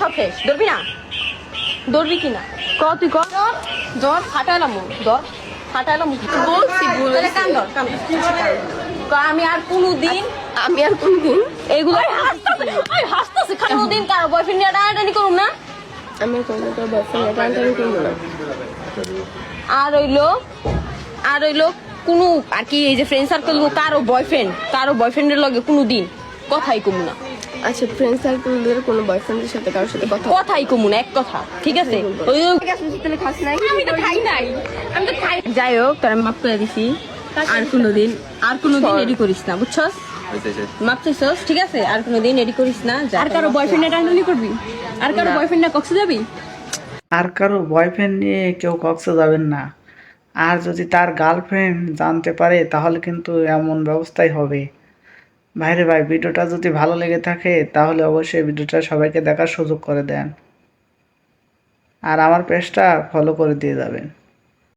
সব শেষ। ধরবি না? ধরবি কি না? ক তুই ক? ধর ধর ফাটাইলাম মুখ ধর ফাটাইলাম বলছি। কান ধর কান আমি আর কোনো দিন আমি আর কোনদিন এইগুলো হাসতেছে কোনো দিন কারও বয়ফ্রেন্ড নিয়ে টানাটানি করুম না। আমি কোনদিন বয়ফ্রেন্ড টানটানি করব না। আর হইল আর হইল কোনো আর কি এই যে ফ্রেন্ড সার্কেল কারও বয়ফ্রেন্ড কারও বয়ফ্রেন্ডের লগে কোনো দিন কথাই কমু না। আচ্ছা ফ্রেন্ড সার্কেলদের কোনো বয়ফ্রেন্ডের সাথে কারোর সাথে কথা কথাই কমু না এক কথা ঠিক আছে? ওই তাহলে খাস নাই? আমি তো খাই নাই। আমি তো খাই যাই হোক তোর মাপ করে দিছি। আর কোনোদিন আর কোনোদিন এডি করিস না বুঝছস? মাপ চাইছস ঠিক আছে? আর কোনোদিন এডি করিস না আর কারও বয়ফ্রেন্ডে টানাটানি করবি? আর কারও বয়ফ্রেন্ডে কক্সে যাবি? আর কারও বয়ফ্রেন্ড নিয়ে কেউ কক্সে যাবেন না। আর যদি তার গার্লফ্রেন্ড জানতে পারে তাহলে কিন্তু এমন ব্যবস্থাই হবে। ভাইরে ভাই, ভিডিওটা যদি ভালো লেগে থাকে, তাহলে অবশ্যই ভিডিওটা সবাইকে দেখার সুযোগ করে দেন। আর আমার পেজটা ফলো করে দিয়ে যাবেন।